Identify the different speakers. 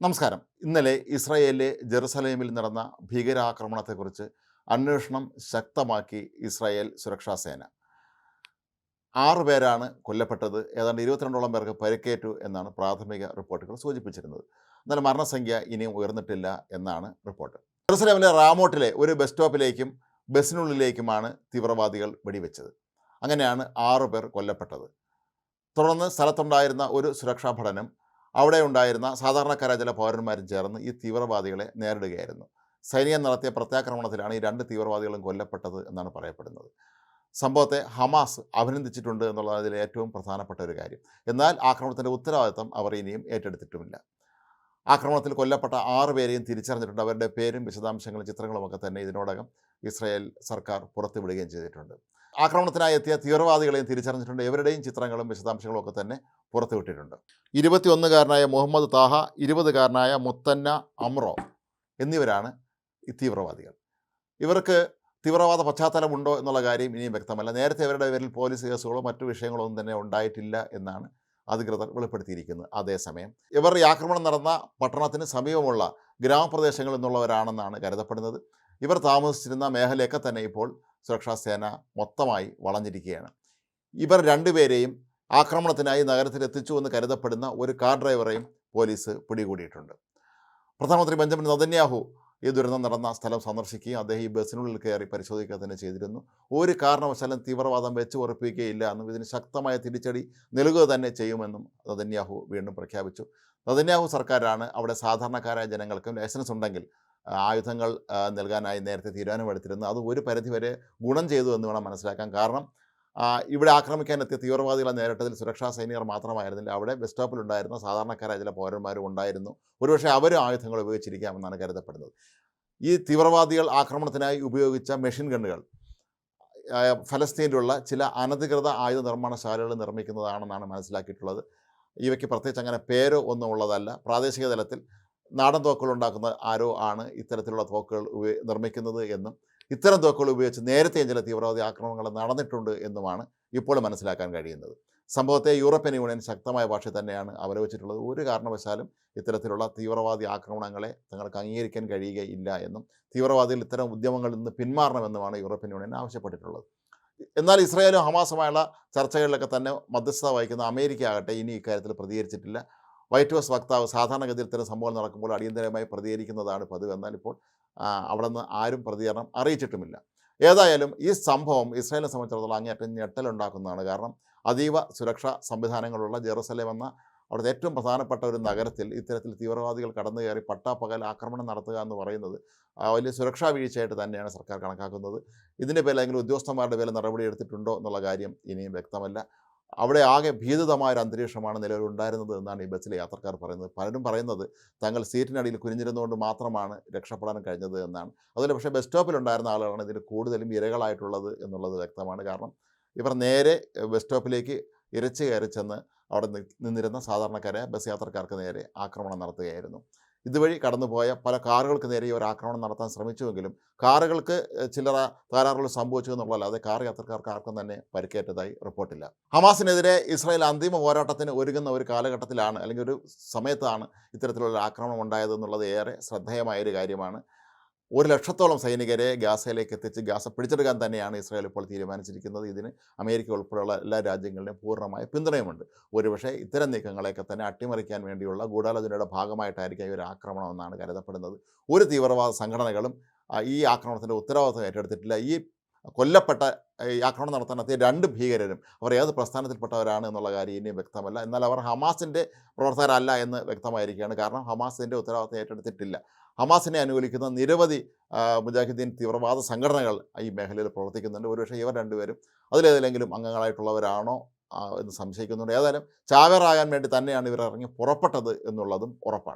Speaker 1: നമസ്കാരം. ഇന്നലെ ഇസ്രായേലിലെ ജെറുസലേമിൽ നടന്ന ഭീകരാക്രമണത്തെക്കുറിച്ച് അന്വേഷണം ശക്തമാക്കി ഇസ്രായേൽ സുരക്ഷാ സേന. ആറു പേരാണ് കൊല്ലപ്പെട്ടത്. ഏതാണ്ട് ഇരുപത്തിരണ്ടോളം പേർക്ക് പരിക്കേറ്റു എന്നാണ് പ്രാഥമിക റിപ്പോർട്ടുകൾ സൂചിപ്പിച്ചിരുന്നത്. എന്നാൽ മരണസംഖ്യ ഇനിയും ഉയർന്നിട്ടില്ല എന്നാണ് റിപ്പോർട്ട്. ജെറുസലേമിലെ റാമോട്ടിലെ ഒരു ബസ് സ്റ്റോപ്പിലേക്കും ബസ്സിനുള്ളിലേക്കുമാണ് തീവ്രവാദികൾ വെടിവെച്ചത്. അങ്ങനെയാണ് ആറു പേർ കൊല്ലപ്പെട്ടത്. തുടർന്ന് സ്ഥലത്തുണ്ടായിരുന്ന ഒരു സുരക്ഷാ ഭടനും അവിടെ ഉണ്ടായിരുന്ന സാധാരണക്കാരായ ചില പൗരന്മാരും ചേർന്ന് ഈ തീവ്രവാദികളെ നേരിടുകയായിരുന്നു. സൈനികൻ നടത്തിയ പ്രത്യാക്രമണത്തിലാണ് ഈ രണ്ട് തീവ്രവാദികളും കൊല്ലപ്പെട്ടത് എന്നാണ് പറയപ്പെടുന്നത്. സംഭവത്തെ ഹമാസ് അഭിനന്ദിച്ചിട്ടുണ്ട് എന്നുള്ളത് അതിൽ ഏറ്റവും പ്രധാനപ്പെട്ട ഒരു കാര്യം. എന്നാൽ ആക്രമണത്തിന്റെ ഉത്തരവാദിത്തം അവർ ഇനിയും ഏറ്റെടുത്തിട്ടുമില്ല. ആക്രമണത്തിൽ കൊല്ലപ്പെട്ട ആറ് പേരെയും തിരിച്ചറിഞ്ഞിട്ടുണ്ട്. അവരുടെ പേരും വിശദാംശങ്ങളും ചിത്രങ്ങളും ഒക്കെ തന്നെ ഇതിനോടകം ഇസ്രായേൽ സർക്കാർ പുറത്തുവിടുകയും ചെയ്തിട്ടുണ്ട്. ആക്രമണത്തിനായി എത്തിയ തീവ്രവാദികളെയും തിരിച്ചറിഞ്ഞിട്ടുണ്ട്. ഇവരുടെയും ചിത്രങ്ങളും വിശദാംശങ്ങളും ഒക്കെ തന്നെ പുറത്തുവിട്ടിട്ടുണ്ട്. ഇരുപത്തിയൊന്നുകാരനായ മുഹമ്മദ് താഹ ഇരുപതുകാരനായ മുത്തന്ന അമ്രോ എന്നിവരാണ് ഈ തീവ്രവാദികൾ. ഇവർക്ക് തീവ്രവാദ പശ്ചാത്തലമുണ്ടോ എന്നുള്ള കാര്യം ഇനിയും വ്യക്തമല്ല. നേരത്തെ ഇവരുടെ പേരിൽ പോലീസ് കേസുകളോ മറ്റു വിഷയങ്ങളോ ഒന്നും തന്നെ ഉണ്ടായിട്ടില്ല എന്നാണ് അധികൃതർ വെളിപ്പെടുത്തിയിരിക്കുന്നത് അതേസമയം ഇവർ ഈ ആക്രമണം നടന്ന പട്ടണത്തിന് സമീപമുള്ള ഗ്രാമപ്രദേശങ്ങളിൽ നിന്നുള്ളവരാണെന്നാണ് കരുതപ്പെടുന്നത്. ഇവർ താമസിച്ചിരുന്ന മേഖലയൊക്കെ തന്നെ ഇപ്പോൾ സുരക്ഷാ സേന മൊത്തമായി വളഞ്ഞിരിക്കുകയാണ്. ഇവർ രണ്ടുപേരെയും ആക്രമണത്തിനായി നഗരത്തിലെത്തിച്ചു എന്ന് കരുതപ്പെടുന്ന ഒരു കാർ ഡ്രൈവറെയും പോലീസ് പിടികൂടിയിട്ടുണ്ട്. പ്രധാനമന്ത്രി ബെഞ്ചമിൻ നദന്യാഹു ഈ ദുരന്തം നടന്ന സ്ഥലം സന്ദർശിക്കുകയും അദ്ദേഹം ഈ ബസ്സിനുള്ളിൽ കയറി പരിശോധിക്കുക തന്നെ ചെയ്തിരുന്നു. ഒരു കാരണവശാലും തീവ്രവാദം വെച്ച് ഉറപ്പിക്കുകയില്ല എന്നും ഇതിന് ശക്തമായ തിരിച്ചടി നൽകുക തന്നെ ചെയ്യുമെന്നും നദന്യാഹു വീണ്ടും പ്രഖ്യാപിച്ചു. നദന്യാഹു സർക്കാരാണ് അവിടെ സാധാരണക്കാരായ ജനങ്ങൾക്കും ലൈസൻസ് ഉണ്ടെങ്കിൽ ആയുധങ്ങൾ നൽകാനായി നേരത്തെ തീരുമാനമെടുത്തിരുന്നു അത് ഒരു പരിധിവരെ ഗുണം ചെയ്തു എന്ന് വേണം മനസ്സിലാക്കാൻ. കാരണം ഇവിടെ ആക്രമിക്കാനെത്തിയ തീവ്രവാദികളെ നേരിട്ടതിൽ സുരക്ഷാ സൈനികർ മാത്രമായിരുന്നില്ല. അവിടെ ബസ് സ്റ്റോപ്പിലുണ്ടായിരുന്ന സാധാരണക്കാരായ ചില പൗരന്മാരും ഉണ്ടായിരുന്നു. ഒരുപക്ഷെ അവരും ആയുധങ്ങൾ ഉപയോഗിച്ചിരിക്കാമെന്നാണ് കരുതപ്പെടുന്നത്. ഈ തീവ്രവാദികൾ ആക്രമണത്തിനായി ഉപയോഗിച്ച മെഷീൻ ഗണ്ണുകൾ ഫലസ്തീനിലുള്ള ചില അനധികൃത ആയുധ നിർമ്മാണശാലകൾ നിർമ്മിക്കുന്നതാണെന്നാണ് മനസ്സിലാക്കിയിട്ടുള്ളത്. ഇവയ്ക്ക് പ്രത്യേകിച്ച് അങ്ങനെ പേരോ ഒന്നും ഉള്ളതല്ല. പ്രാദേശിക തലത്തിൽ നാടൻ തോക്കുകൾ ഉണ്ടാക്കുന്ന ആരോ ആണ് ഇത്തരത്തിലുള്ള തോക്കുകൾ നിർമ്മിക്കുന്നത് എന്നും ഇത്തരം തോക്കുകൾ ഉപയോഗിച്ച് നേരത്തെയും ചില തീവ്രവാദി ആക്രമണങ്ങൾ നടന്നിട്ടുണ്ട് എന്നുമാണ് ഇപ്പോൾ മനസ്സിലാക്കാൻ കഴിയുന്നത്. സംഭവത്തെ യൂറോപ്യൻ യൂണിയൻ ശക്തമായ ഭാഷയിൽ തന്നെയാണ് അവലോചിച്ചിട്ടുള്ളത് ഒരു കാരണവശാലും ഇത്തരത്തിലുള്ള തീവ്രവാദി ആക്രമണങ്ങളെ തങ്ങൾക്ക് അംഗീകരിക്കാൻ കഴിയുകയില്ല എന്നും തീവ്രവാദികൾ ഇത്തരം ഉദ്യമങ്ങളിൽ നിന്ന് പിന്മാറണമെന്നുമാണ് യൂറോപ്യൻ യൂണിയൻ ആവശ്യപ്പെട്ടിട്ടുള്ളത്. എന്നാൽ ഇസ്രായേലും ഹമാസുമായുള്ള ചർച്ചകളിലൊക്കെ തന്നെ മധ്യസ്ഥത വഹിക്കുന്ന അമേരിക്ക ആകട്ടെ ഇനി ഇക്കാര്യത്തിൽ പ്രതികരിച്ചിട്ടില്ല. വൈറ്റ് ഹൗസ് വക്താവ് സാധാരണഗതിയിൽ ഇത്തരം സംഭവം നടക്കുമ്പോൾ അടിയന്തരമായി പ്രതികരിക്കുന്നതാണ് പതിവ്. എന്നാൽ ഇപ്പോൾ അവിടെ നിന്ന് ആരും പ്രതികരണം അറിയിച്ചിട്ടുമില്ല. ഏതായാലും ഈ സംഭവം ഇസ്രായേലിനെ സംബന്ധിച്ചിടത്തോളം അങ്ങേയറ്റം ഞെട്ടലുണ്ടാക്കുന്നതാണ്. കാരണം അതീവ സുരക്ഷാ സംവിധാനങ്ങളുള്ള ജെറുസലേം എന്ന അവിടുത്തെ ഏറ്റവും പ്രധാനപ്പെട്ട ഒരു നഗരത്തിൽ ഇത്തരത്തിൽ തീവ്രവാദികൾ കടന്നു കയറി പട്ടാപ്പകൽ ആക്രമണം നടത്തുക എന്ന് പറയുന്നത് വലിയ സുരക്ഷാ വീഴ്ചയായിട്ട് തന്നെയാണ് സർക്കാർ കണക്കാക്കുന്നത്. ഇതിന്റെ പേരിൽ അല്ലെങ്കിൽ ഉദ്യോഗസ്ഥന്മാരുടെ പേരിൽ നടപടി എടുത്തിട്ടുണ്ടോ എന്നുള്ള കാര്യം ഇനിയും വ്യക്തമല്ല. അവിടെ ആകെ ഭീതിതമായ ഒരു അന്തരീക്ഷമാണ് നിലവിലുണ്ടായിരുന്നത് എന്നാണ് ഈ ബസ്സിലെ യാത്രക്കാർ പറയുന്നത്. പലരും പറയുന്നത് തങ്ങൾ സീറ്റിനടിയിൽ കുനിഞ്ഞിരുന്നുകൊണ്ട് മാത്രമാണ് രക്ഷപ്പെടാൻ കഴിഞ്ഞത് എന്നാണ്. അതുപോലെ പക്ഷേ ബസ് സ്റ്റോപ്പിലുണ്ടായിരുന്ന ആളുകളാണ് ഇതിൽ കൂടുതലും ഇരകളായിട്ടുള്ളത് എന്നുള്ളത് വ്യക്തമാണ്. കാരണം ഇവർ നേരെ ബസ് സ്റ്റോപ്പിലേക്ക് ഇരച്ചു കയറി ചെന്ന് അവിടെ നിന്നിരുന്ന സാധാരണക്കാരെ ബസ് യാത്രക്കാർക്ക് നേരെ ആക്രമണം നടത്തുകയായിരുന്നു. ഇതുവഴി കടന്നുപോയ പല കാറുകൾക്ക് നേരെ ഒരു ആക്രമണം നടത്താൻ ശ്രമിച്ചുവെങ്കിലും കാറുകൾക്ക് ചില്ലറ തകരാറുകൾ സംഭവിച്ചു എന്നുള്ളതല്ലാതെ കാർ യാത്രക്കാർക്ക് ആർക്കും തന്നെ പരിക്കേറ്റതായി റിപ്പോർട്ടില്ല. ഹമാസിനെതിരെ ഇസ്രായേൽ അന്തിമ പോരാട്ടത്തിന് ഒരുങ്ങുന്ന ഒരു കാലഘട്ടത്തിലാണ് അല്ലെങ്കിൽ ഒരു സമയത്താണ് ഇത്തരത്തിലുള്ള ആക്രമണം ഉണ്ടായത് എന്നുള്ളത് ഏറെ ശ്രദ്ധേയമായ ഒരു കാര്യമാണ്. ഒരു ലക്ഷത്തോളം സൈനികരെ ഗാസയിലേക്ക് എത്തിച്ച് ഗാസ പിടിച്ചെടുക്കാൻ തന്നെയാണ് ഇസ്രായേൽ ഇപ്പോൾ തീരുമാനിച്ചിരിക്കുന്നത്. ഇതിന് അമേരിക്ക ഉൾപ്പെടെയുള്ള എല്ലാ രാജ്യങ്ങളുടെയും പൂർണമായ പിന്തുണയുമുണ്ട്. ഒരുപക്ഷേ ഇത്തരം നീക്കങ്ങളെയൊക്കെ തന്നെ അട്ടിമറിക്കാൻ വേണ്ടിയുള്ള ഗൂഢാലോചനയുടെ ഭാഗമായിട്ടായിരിക്കും ഈ ഒരു ആക്രമണം എന്നാണ് കരുതപ്പെടുന്നത്. ഒരു തീവ്രവാദ സംഘടനകളും ഈ ആക്രമണത്തിന്റെ ഉത്തരവാദിത്വം ഏറ്റെടുത്തിട്ടില്ല. ഈ കൊല്ലപ്പെട്ട ഈ ആക്രമണം നടത്താൻ എത്തിയ രണ്ട് ഭീകരരും അവർ ഏത് പ്രസ്ഥാനത്തിൽപ്പെട്ടവരാണ് എന്നുള്ള കാര്യം ഇനിയും വ്യക്തമല്ല. എന്നാൽ അവർ ഹമാസിന്റെ പ്രവർത്തകരല്ല എന്ന് വ്യക്തമായിരിക്കുകയാണ്. കാരണം ഹമാസിന്റെ ഉത്തരവാദിത്വം ഏറ്റെടുത്തിട്ടില്ല. ഹമാസിനെ അനുകൂലിക്കുന്ന നിരവധി മുജാഹിദ്ദീൻ തീവ്രവാദ സംഘടനകൾ ഈ മേഖലയിൽ പ്രവർത്തിക്കുന്നുണ്ട്. ഒരുപക്ഷെ ഇവർ രണ്ടുപേരും അതിലേതെങ്കിലും അംഗങ്ങളായിട്ടുള്ളവരാണോ എന്ന് സംശയിക്കുന്നുണ്ട്. ഏതായാലും ചാവേറാകാൻ വേണ്ടി തന്നെയാണ് ഇവർ ഇറങ്ങി പുറപ്പെട്ടത് എന്നുള്ളതും ഉറപ്പാണ്.